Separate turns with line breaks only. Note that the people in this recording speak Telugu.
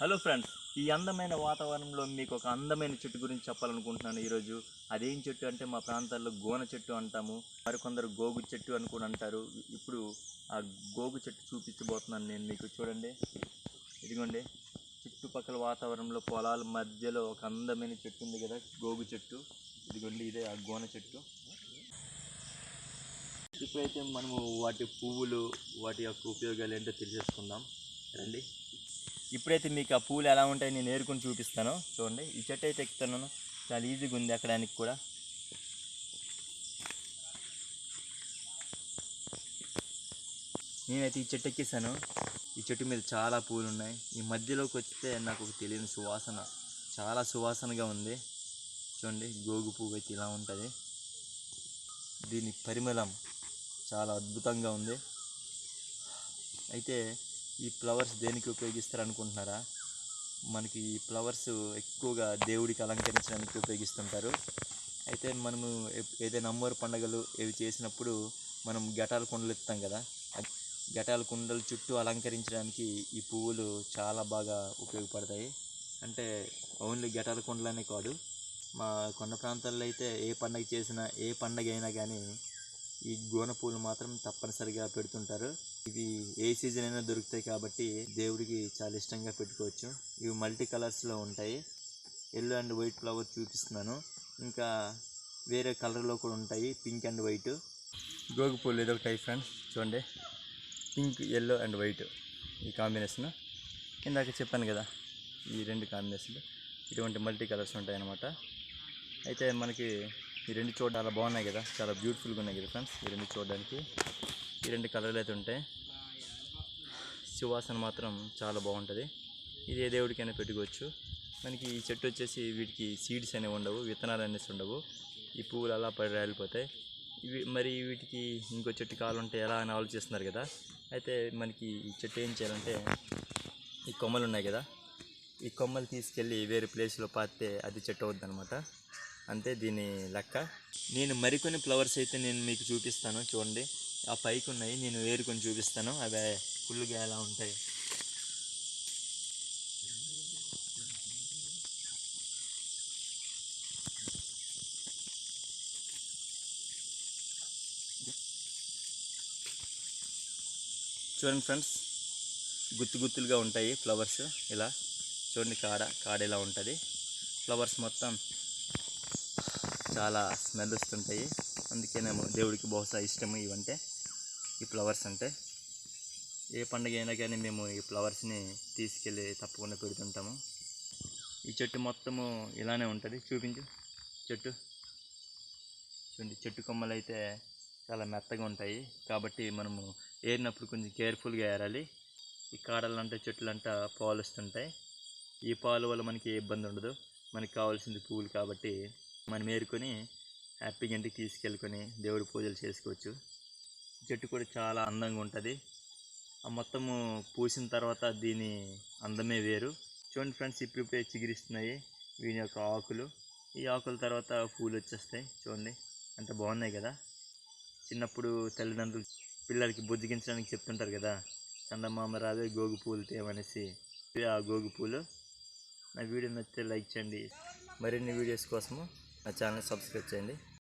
హలో ఫ్రెండ్స్ ఈ అందమైన వాతావరణంలో మీకు ఒక అందమైన చెట్టు గురించి చెప్పాలనుకుంటున్నాను ఈరోజు. అదేం చెట్టు అంటే మా ప్రాంతాల్లో గోన చెట్టు అంటాము. మరికొందరు గోగు చెట్టు అని కూడా అంటారు. ఇప్పుడు ఆ గోగు చెట్టు చూపించబోతున్నాను నేను మీకు చూడండి. ఇదిగోండి చుట్టుపక్కల వాతావరణంలో పొలాల మధ్యలో ఒక అందమైన చెట్టు ఉంది కదా గోగు చెట్టు. ఇదిగోండి ఇదే ఆ గోన చెట్టు. ఇప్పుడైతే మనము వాటి పువ్వులు వాటి యొక్క ఉపయోగాలు ఏంటో తెలిసేసుకుందాం. రండి. ఇప్పుడైతే మీకు ఆ పూలు ఎలా ఉంటాయి నేను నేర్కొని చూపిస్తాను. చూడండి ఈ చెట్టు అయితే ఎక్కుతున్నాను చాలా ఈజీగా ఉంది ఎక్కడానికి కూడా. నేనైతే ఈ చెట్టు ఎక్కేసాను ఈ చెట్టు మీద చాలా పూలు ఉన్నాయి. ఈ మధ్యలోకి వస్తే నాకు ఒక తెలియని సువాసన. చాలా సువాసనగా ఉంది. చూడండి గోగు పువ్వు అయితే ఇలా ఉంటుంది. దీని పరిమళం చాలా అద్భుతంగా ఉంది. అయితే ఈ ఫ్లవర్స్ దేనికి ఉపయోగిస్తారు అనుకుంటున్నారా మనకి ఈ ఫ్లవర్స్ ఎక్కువగా దేవుడికి అలంకరించడానికి ఉపయోగిస్తుంటారు. అయితే మనము ఏదైనా అమ్మవారి పండుగలు ఇవి చేసినప్పుడు మనం గటాల కుండలు ఎత్తాం కదా? ఆ గటాల కుండలు చుట్టూ అలంకరించడానికి ఈ పువ్వులు చాలా బాగా ఉపయోగపడతాయి. అంటే ఓన్లీ గటాల కుండలనే కాదు మా కొండ ప్రాంతాల్లో అయితే ఏ పండగ చేసినా ఏ పండగ అయినా కానీ ఈ గోన పూలు మాత్రం తప్పనిసరిగా పెడుతుంటారు. ఇవి ఏ సీజన్ అయినా దొరుకుతాయి కాబట్టి దేవుడికి చాలా ఇష్టంగా పెట్టుకోవచ్చు. ఇవి మల్టీ కలర్స్లో ఉంటాయి. ఎల్లో అండ్ వైట్ ఫ్లవర్ చూపిస్తున్నాను. ఇంకా వేరే కలర్లో కూడా ఉంటాయి. Pink and white. గోగు పూలు ఏదో టైప్ ఫ్రెండ్స్ చూడండి. పింక్ ఎల్లో అండ్ వైట్ ఈ కాంబినేషన్. ఇందాక చెప్పాను కదా ఈ రెండు కాంబినేషన్లు. ఇటువంటి మల్టీ కలర్స్ ఉంటాయి అన్నమాట. అయితే మనకి ఈ రెండు చూడ చాలా బాగున్నాయి కదా. చాలా బ్యూటిఫుల్గా ఉన్నాయి కదా ఫ్రెండ్స్ ఈ రెండు చూడడానికి. ఈ రెండు కలర్లు అయితే ఉంటాయి సువాసన మాత్రం చాలా బాగుంటుంది. ఇది ఏ దేవుడికైనా పెట్టుకోవచ్చు. మనకి ఈ చెట్టు వచ్చేసి వీటికి సీడ్స్ అనేవి ఉండవు విత్తనాలు అనేసి ఉండవు. ఈ పువ్వులు అలా పడి రాలిపోతాయి. ఇవి మరి వీటికి ఇంకో చెట్టు కావాలంటే ఎలా అని ఆలోచిస్తున్నారు కదా? అయితే మనకి ఈ చెట్టు ఏం చేయాలంటే ఈ కొమ్మలు ఉన్నాయి కదా? ఈ కొమ్మలు తీసుకెళ్ళి వేరే ప్లేస్లో పాతే అది చెట్టు అవుద్ది అనమాట అంతే దీని లెక్క. నేను మరికొన్ని ఫ్లవర్స్ అయితే నేను మీకు చూపిస్తాను. చూడండి. ఆ పైకి ఉన్నాయి నేను ఏరుకొని చూపిస్తాను. అవి ఫుల్గా ఎలా ఉంటాయి. చూడండి ఫ్రెండ్స్ గుత్తు గుత్తులుగా ఉంటాయి ఫ్లవర్స్ ఇలా. చూడండి కాడ కాడ ఇలా ఉంటుంది. ఫ్లవర్స్ మొత్తం చాలా స్మెల్ వస్తుంటాయి. అందుకేనేమో దేవుడికి బహుశా ఇష్టము ఇవంటే. ఈ ఫ్లవర్స్ అంటే? ఏ పండుగ అయినా కానీ మేము ఈ ఫ్లవర్స్ని తీసుకెళ్ళి తప్పకుండా పెడుతుంటాము. ఈ చెట్టు మొత్తము ఇలానే ఉంటుంది. చూపించు. చెట్టు. చూడండి చెట్టు కొమ్మలు అయితే చాలా మెత్తగా ఉంటాయి. కాబట్టి మనము ఏరినప్పుడు కొంచెం కేర్ఫుల్గా ఏరాలి. ఈ కాడలంటే అంటే చెట్లు అంట పాలు వస్తుంటాయి ఈ పాలు వల్ల మనకి ఏ ఇబ్బంది ఉండదు. మనకి కావాల్సింది పువ్వులు కాబట్టి మనం ఏరుకొని హ్యాపీగా ఇంటికి తీసుకెళ్ళుకొని దేవుడి పూజలు చేసుకోవచ్చు. చెట్టు కూడా చాలా అందంగా ఉంటుంది. ఆ మొత్తము పూసిన తర్వాత దీని అందమే వేరు. చూడండి ఫ్రెండ్స్ ఇప్పుడిప్పుడే చిగురిస్తున్నాయి వీని యొక్క ఆకులు. ఈ ఆకుల తర్వాత పూలు వచ్చేస్తాయి చూడండి అంత బాగున్నాయి కదా. చిన్నప్పుడు తల్లిదండ్రులు పిల్లలకి బుజ్జిగించడానికి చెప్తుంటారు కదా చందమామ రావే గోగు పూలు తేమనేసి ఆ గోగు పూలు. నా వీడియో నచ్చితే లైక్ చేయండి. మరిన్ని వీడియోస్ కోసము నా ఛానల్ సబ్స్క్రైబ్ చేయండి.